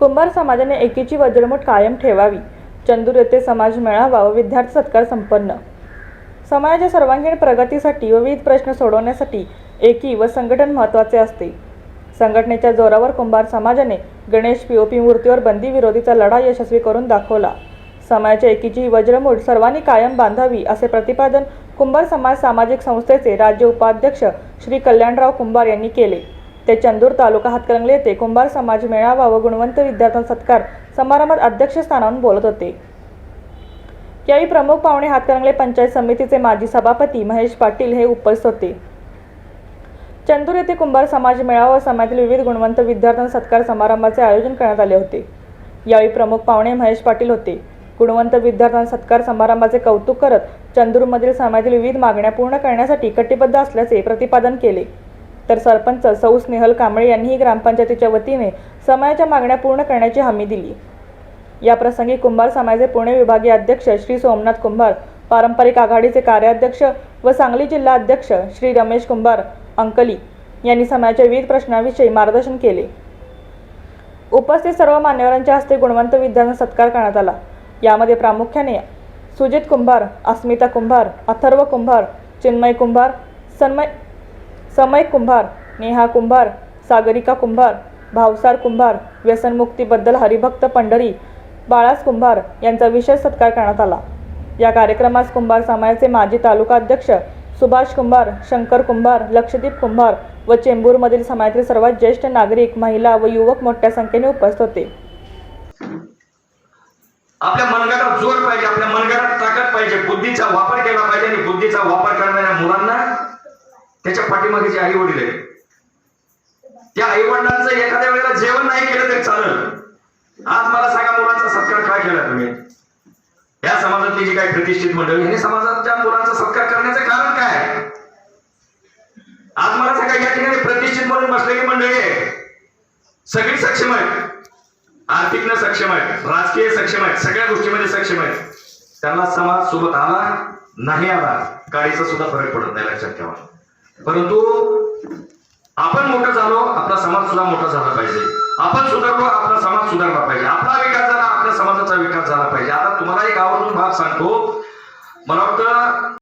कुंभार समाजाने एकीची वज्रमूठ कायम ठेवावी. चंदूर येथे समाज मेळावा व विद्यार्थी सत्कार संपन्न. समाजाच्या सर्वांगीण प्रगतीसाठी व विविध प्रश्न सोडवण्यासाठी एकी व संघटन महत्त्वाचे असते. संघटनेच्या जोरावर कुंभार समाजाने गणेश पीओपी मूर्तीवर बंदी विरोधीचा लढा यशस्वी करून दाखवला. समाजाच्या एकीची ही वज्रमूठ सर्वांनी कायम बांधावी असे प्रतिपादन कुंभार समाज सामाजिक संस्थेचे राज्य उपाध्यक्ष श्री कल्याणराव कुंभार यांनी केले. ते चंदूर तालुका हातकणंगले येथे कुंभार समाज मेळावा व गुणवंत विद्यार्थ्यांचा सत्कार समारंभात अध्यक्षस्थानावरून बोलत होते. यावेळी प्रमुख पाहुणे हातकणंगले पंचायत समितीचे माजी सभापती महेश पाटील हे उपस्थित होते. चंदूर येथे कुंभार समाज मेळावा व समाजातील विविध गुणवंत विद्यार्थ्यांचा सत्कार समारंभाचे आयोजन करण्यात आले होते. यावेळी प्रमुख पाहुणे महेश पाटील होते. गुणवंत विद्यार्थ्यांचा सत्कार समारंभाचे कौतुक करत चंदूरमधील समाजातील विविध मागण्या पूर्ण करण्यासाठी कटिबद्ध असल्याचे प्रतिपादन केले. तर सरपंच सौ स्नेहल कांबळे यांनीही ग्रामपंचायतीच्या वतीने समाजाच्या मागण्या पूर्ण करण्याची हमी दिली. याप्रसंगी कुंभार समाजाचे पुणे विभागीय अध्यक्ष श्री सोमनाथ कुंभार पारंपरिक आघाडीचे कार्याध्यक्ष व सांगली जिल्हा अध्यक्ष श्री रमेश कुंभार अंकली यांनी समाजाच्या विविध प्रश्नांविषयी मार्गदर्शन केले. उपस्थित सर्व मान्यवरांच्या हस्ते गुणवंत विद्यार्थ्यांचा सत्कार करण्यात आला. यामध्ये प्रामुख्याने सुजित कुंभार अस्मिता कुंभार अथर्व कुंभार चिन्मय कुंभार सन्मय समय कुंभार नेहा कुंभार सागरिका कुंभार भावसार कुंभार व्यसनमुक्तीबद्दल हरिभक्त पंढरी बाळास कुंभार यांचा विशेष सत्कार करण्यात आला. या कार्यक्रमास कुंभार समाजाचे माजी तालुका अध्यक्ष सुभाष कुंभार शंकर कुंभार लक्षदीप कुंभार व चेंबूरमधील समाजातील सर्वात ज्येष्ठ नागरिक महिला व युवक मोठ्या संख्येने उपस्थित होते. आपल्या मनगटात जोर पाहिजे आपल्या मनगटात ताकद पाहिजे बुद्धीचा वापर केला पाहिजे आणि बुद्धीचा वापर करणाऱ्या मुलांना त्याच्या पाठीमागे जे आई वडील आहेत. त्या आई वडिलांचं एखाद्या वेळेला जेवण नाही केलं तरी चालेल. आज मला सांगा मुलांचा सत्कार काय केला तुम्ही? या समाजातली जी काही प्रतिष्ठित मंडळी यांनी समाजाच्या मुलांचा सत्कार करण्याचं कारण काय? आज मला सांगा या ठिकाणी प्रतिष्ठित म्हणून बसलेली मंडळी आहे सगळी सक्षम आहेत. आर्थिक न सक्षम आहेत. राजकीय सक्षम आहेत. सगळ्या गोष्टीमध्ये सक्षम आहेत. त्यांना समाज सोबत आला नाही आला काळीचा सुद्धा फरक पडत नाही लक्षात ठेवा. परंतु आपण मोठं झालो आपला समाज सुद्धा मोठा झाला पाहिजे. आपण सुधारलो आपला समाज सुधारला पाहिजे. आपला विकास झाला आपल्या समाजाचा विकास झाला पाहिजे. आता तुम्हाला एक आवडून भाग सांगतो. मला वाटतं